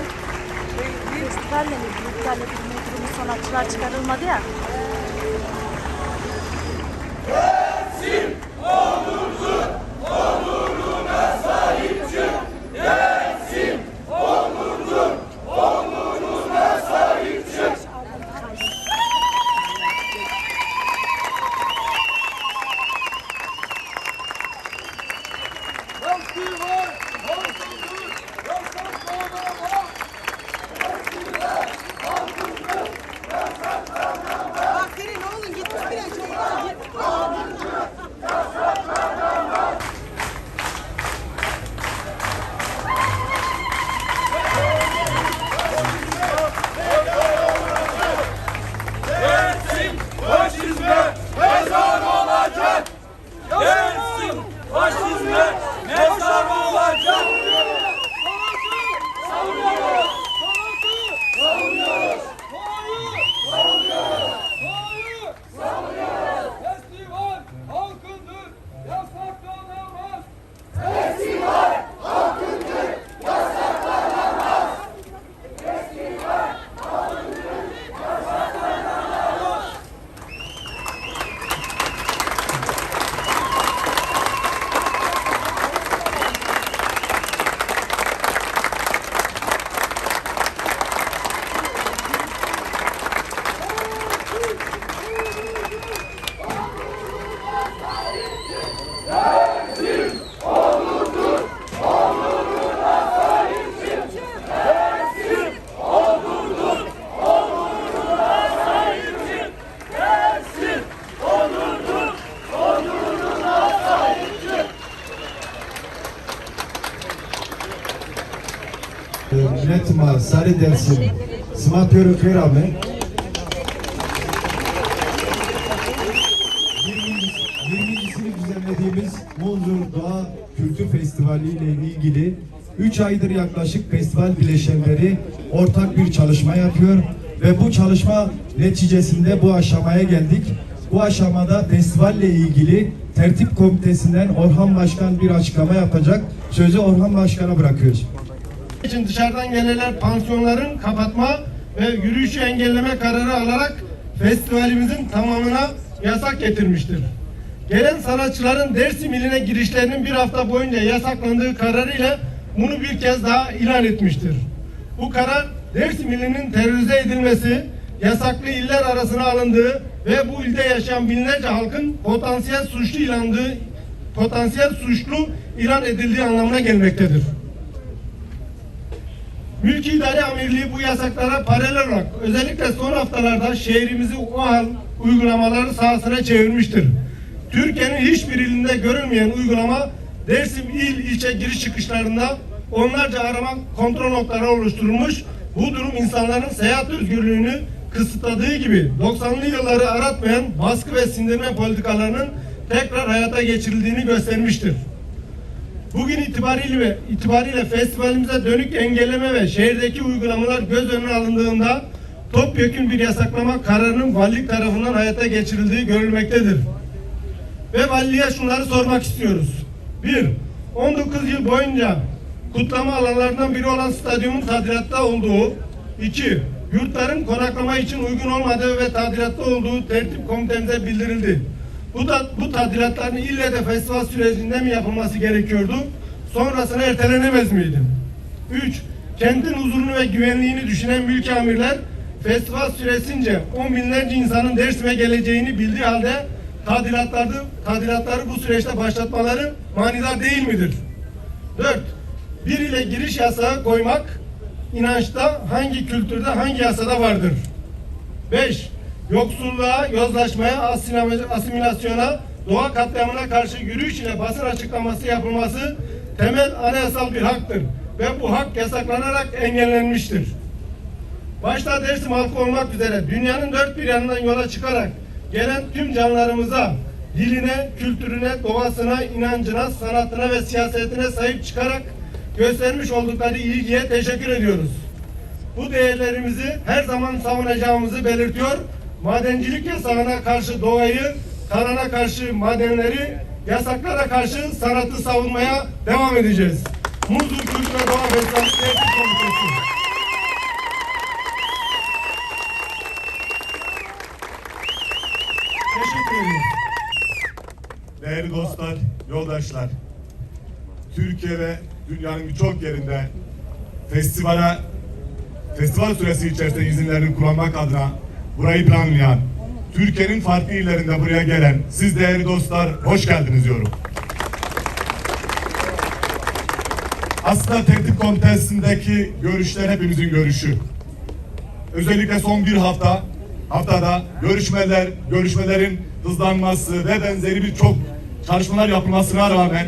müzikal müzikalle ilgili bir tane bir sanatçılar çıkarılmadı ya. Üretma, Sarı Dersim, Smatörü Kırame, 20.sini düzenlediğimiz Munzur Doğa Kültür Festivali ile ilgili 3 aydır yaklaşık festival bileşenleri ortak bir çalışma yapıyor ve bu çalışma neticesinde bu aşamaya geldik. Bu aşamada festivalle ilgili tertip komitesinden Orhan Başkan bir açıklama yapacak. Sözü Orhan Başkan'a bırakıyoruz. İçin dışarıdan gelenler pansiyonların kapatma ve yürüyüşü engelleme kararı alarak festivalimizin tamamına yasak getirmiştir. Gelen sanatçıların Dersim iline girişlerinin bir hafta boyunca yasaklandığı kararıyla bunu bir kez daha ilan etmiştir. Bu karar Dersim ilinin terörize edilmesi, yasaklı iller arasına alındığı ve bu ilde yaşayan binlerce halkın potansiyel suçlu ilandığı, potansiyel suçlu ilan edildiği anlamına gelmektedir. Mülki İdare Amirliği bu yasaklara paralel olarak özellikle son haftalarda şehrimizi o uygulamaları sahasına çevirmiştir. Türkiye'nin hiçbir ilinde görülmeyen uygulama Dersim il ilçe giriş çıkışlarında onlarca arama kontrol noktaları oluşturulmuş. Bu durum insanların seyahat özgürlüğünü kısıtladığı gibi 90'lı yılları aratmayan baskı ve sindirme politikalarının tekrar hayata geçirildiğini göstermiştir. Bugün itibariyle itibariyle festivalimize dönük engelleme ve şehirdeki uygulamalar göz önüne alındığında topyekun bir yasaklama kararının valilik tarafından hayata geçirildiği görülmektedir. Ve valiliğe şunları sormak istiyoruz. 1. 19 yıl boyunca kutlama alanlarından biri olan stadyumun tadilatta olduğu. 2. Yurtların konaklama için uygun olmadığı ve tadilatta olduğu tertip komitemize bildirildi. Bu da bu tadilatların ille de festival sürecinde mi yapılması gerekiyordu? Sonrasına ertelenemez miydi? 3. Kentin huzurunu ve güvenliğini düşünen mülki amirler festival süresince on binlerce insanın Dersim'e geleceğini bildiği halde tadilatları, tadilatları bu süreçte başlatmaları manidar değil midir? 4. Bir ile giriş yasağı koymak inançta hangi kültürde hangi yasada vardır? 5. Yoksulluğa, yozlaşmaya, asimila- asimilasyona, doğa katliamına karşı yürüyüş ile basın açıklaması yapılması temel anayasal bir haktır ve bu hak yasaklanarak engellenmiştir. Başta Dersim halkı olmak üzere dünyanın dört bir yanından yola çıkarak gelen tüm canlarımıza, diline, kültürüne, doğasına, inancına, sanatına ve siyasetine sahip çıkarak göstermiş oldukları ilgiye teşekkür ediyoruz. Bu değerlerimizi her zaman savunacağımızı belirtiyor. Madencilik yasağına karşı doğayı, tarana karşı madenleri, yasaklara karşı sanatı savunmaya devam edeceğiz. Muzur Kültür ve Doğa Festivali Tesis Komitesi. Teşekkür. Değerli dostlar, yoldaşlar, Türkiye ve dünyanın birçok yerinde festivale, festival süresi içerisinde izinlerini kullanmak adına burayı planlayan, Türkiye'nin farklı illerinde buraya gelen siz değerli dostlar hoş geldiniz diyorum. Aslında tertip komitesindeki görüşler hepimizin görüşü. Özellikle son bir hafta haftada görüşmeler, görüşmelerin hızlanması ve benzeri birçok çalışmalar yapılmasına rağmen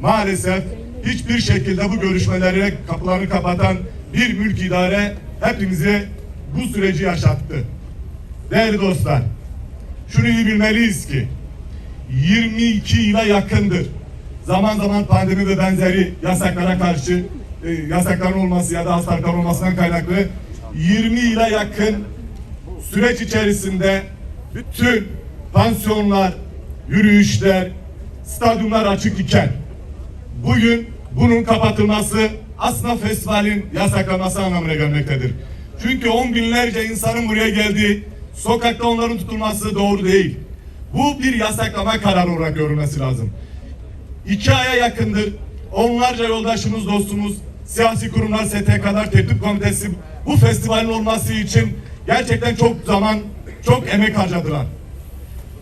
maalesef hiçbir şekilde bu görüşmelere kapılarını kapatan bir mülk idare hepimizi bu süreci yaşattı. Değerli dostlar, şunu iyi bilmeliyiz ki 22 yıla yakındır. Zaman zaman pandemi ve benzeri yasaklara karşı e, yasakların olması ya da hastalıkların olmasından kaynaklı 20 yıla yakın süreç içerisinde bütün pansiyonlar, yürüyüşler, stadyumlar açık iken bugün bunun kapatılması aslında festivalin yasaklanması anlamına gelmektedir. Çünkü on binlerce insanın buraya geldiği, sokakta onların tutulması doğru değil. Bu bir yasaklama kararı olarak görülmesi lazım. İki aya yakındır onlarca yoldaşımız, dostumuz, siyasi kurumlar, STK'lar, tertip komitesi bu festivalin olması için gerçekten çok zaman, çok emek harcadılar.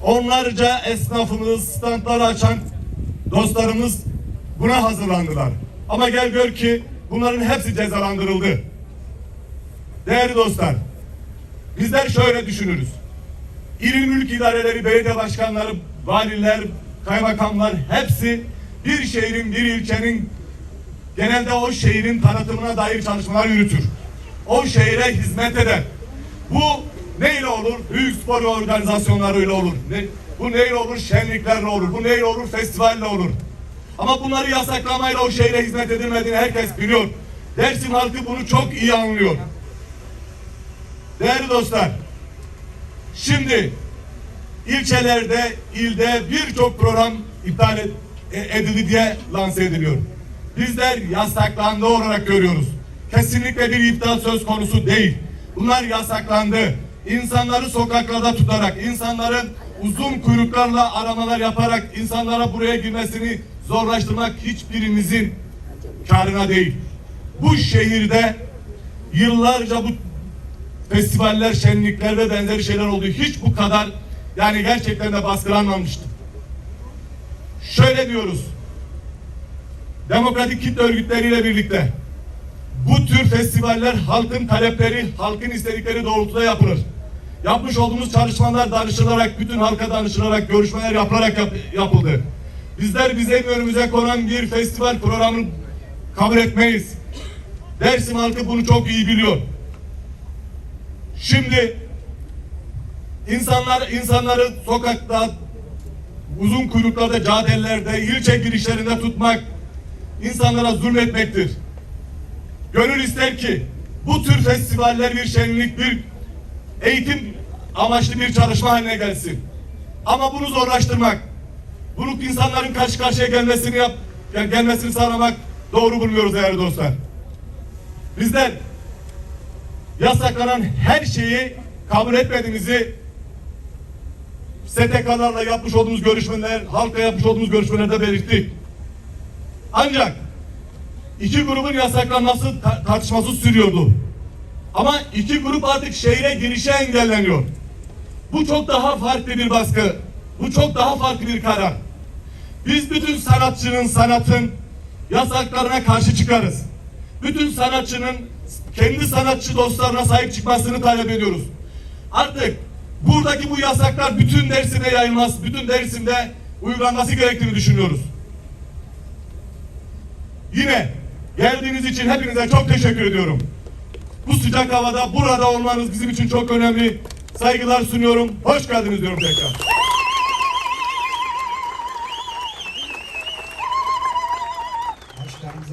Onlarca esnafımız, standları açan dostlarımız buna hazırlandılar. Ama gel gör ki bunların hepsi cezalandırıldı. Değerli dostlar, bizler şöyle düşünürüz. İl mülk idareleri, belediye başkanları, valiler, kaymakamlar hepsi bir şehrin, bir ilçenin genelde o şehrin tanıtımına dair çalışmalar yürütür. O şehre hizmet eder. Bu neyle olur? Büyük spor organizasyonlarıyla olur. Ne, bu neyle olur? Şenliklerle olur. Bu neyle olur? Festivalle olur. Ama bunları yasaklamayla o şehre hizmet edilmediğini herkes biliyor. Dersim halkı bunu çok iyi anlıyor. Değerli dostlar, şimdi ilçelerde, ilde birçok program iptal e- edildi diye lanse ediliyor. Bizler yasaklandı olarak görüyoruz. Kesinlikle bir iptal söz konusu değil. Bunlar yasaklandı. İnsanları sokaklarda tutarak, insanların uzun kuyruklarla aramalar yaparak insanlara buraya girmesini zorlaştırmak hiçbirimizin karına değil. Bu şehirde yıllarca bu festivaller, şenlikler ve benzeri şeyler oldu. Hiç bu kadar yani gerçekten de baskılanmamıştı. Şöyle diyoruz. Demokratik kitle örgütleriyle birlikte bu tür festivaller halkın talepleri, halkın istedikleri doğrultuda yapılır. Yapmış olduğumuz çalışmalar danışılarak, bütün halka danışılarak, görüşmeler yapılarak yap- yapıldı. Bizler bize önümüze konan bir festival programını kabul etmeyiz. Dersim halkı bunu çok iyi biliyor. Şimdi insanlar insanları sokakta uzun kuyruklarda, caddelerde, ilçe girişlerinde tutmak insanlara zulmetmektir. Gönül ister ki bu tür festivaller bir şenlik, bir eğitim amaçlı bir çalışma haline gelsin. Ama bunu zorlaştırmak, bunu insanların karşı karşıya gelmesini yap, gel- gelmesini sağlamak doğru bulmuyoruz değerli dostlar. Bizler yasaklanan her şeyi kabul etmediğimizi STK'larla yapmış olduğumuz görüşmeler, halka yapmış olduğumuz görüşmelerde belirttik. Ancak iki grubun yasaklanması ta- tartışması sürüyordu. Ama iki grup artık şehre girişe engelleniyor. Bu çok daha farklı bir baskı. Bu çok daha farklı bir karar. Biz bütün sanatçının, sanatın yasaklarına karşı çıkarız. Bütün sanatçının kendi sanatçı dostlarına sahip çıkmasını talep ediyoruz. Artık buradaki bu yasaklar bütün Dersim'e yayılmaz, bütün Dersim'de uygulanması gerektiğini düşünüyoruz. Yine geldiğiniz için hepinize çok teşekkür ediyorum. Bu sıcak havada burada olmanız bizim için çok önemli. Saygılar sunuyorum. Hoş geldiniz diyorum tekrar.